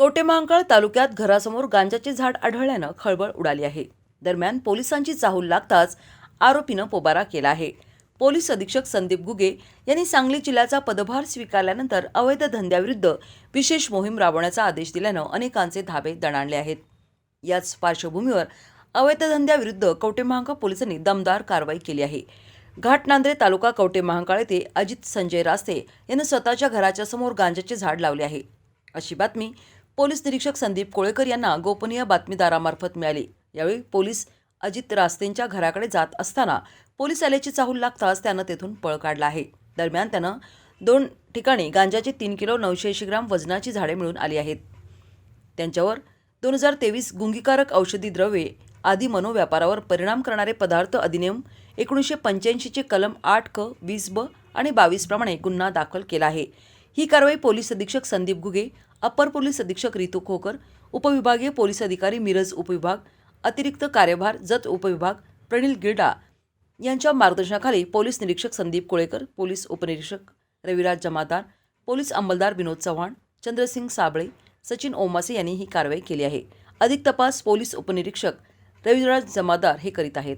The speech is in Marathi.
कवटेमहांकाळ तालुक्यात घरासमोर गांजाचे झाड आढळल्यानं खळबळ उडाली आहे. दरम्यान पोलिसांची चाहूल लागताच आरोपीनं पोबारा केला आहे. पोलीस अधीक्षक संदीप गुगे यांनी सांगली जिल्ह्याचा पदभार स्वीकारल्यानंतर अवैध धंद्याविरुद्ध विशेष मोहीम राबवण्याचा आदेश दिल्यानं अनेकांचे धाबे दणाणले आहेत. याच पार्श्वभूमीवर अवैध धंद्याविरुद्ध कवटेमहांकाळ पोलिसांनी दमदार कारवाई केली आहे. घाटनांद्रे तालुका कवटेमहांकाळ येथे अजित संजय रास्ते यांनी स्वतःच्या घराच्या समोर गांजाचे झाड लावले आहे. अशी बातमी पोलीस निरीक्षक संदीप कोळेकर यांना गोपनीय बातमीदारामार्फत मिळाली. यावेळी पोलीस अजित रास्तेंच्या घराकडे जात असताना पोलीस आल्याची चाहूल लागताच त्यानं तेथून पळ काढला आहे. दरम्यान त्यानं दोन ठिकाणी गांजाचे तीन किलो नऊशे ऐंशी ग्राम वजनाची झाडे मिळून आली आहेत. त्यांच्यावर दोन हजार तेवीस गुंगीकारक औषधी द्रव्ये आदी मनोव्यापारावर परिणाम करणारे पदार्थ अधिनियम एकोणीसशे पंच्याऐंशीचे कलम आठ क वीस ब आणि बावीसप्रमाणे गुन्हा दाखल केला आहे. ही कारवाई पोलीस अधीक्षक संदीप गुगे अप्पर पोलीस अधीक्षक रितू खोकर उपविभागीय पोलीस अधिकारी मिरज उपविभाग अतिरिक्त कार्यभार जत उपविभाग प्रणील गिरडा यांच्या मार्गदर्शनाखाली पोलीस निरीक्षक संदीप कोळेकर पोलीस उपनिरीक्षक रविराज जमादार पोलीस अंमलदार विनोद चव्हाण चंद्रसिंग साबळे सचिन ओमासे यांनी ही कारवाई केली आहे. अधिक तपास पोलीस उपनिरीक्षक रविराज जमादार हे करीत आहेत.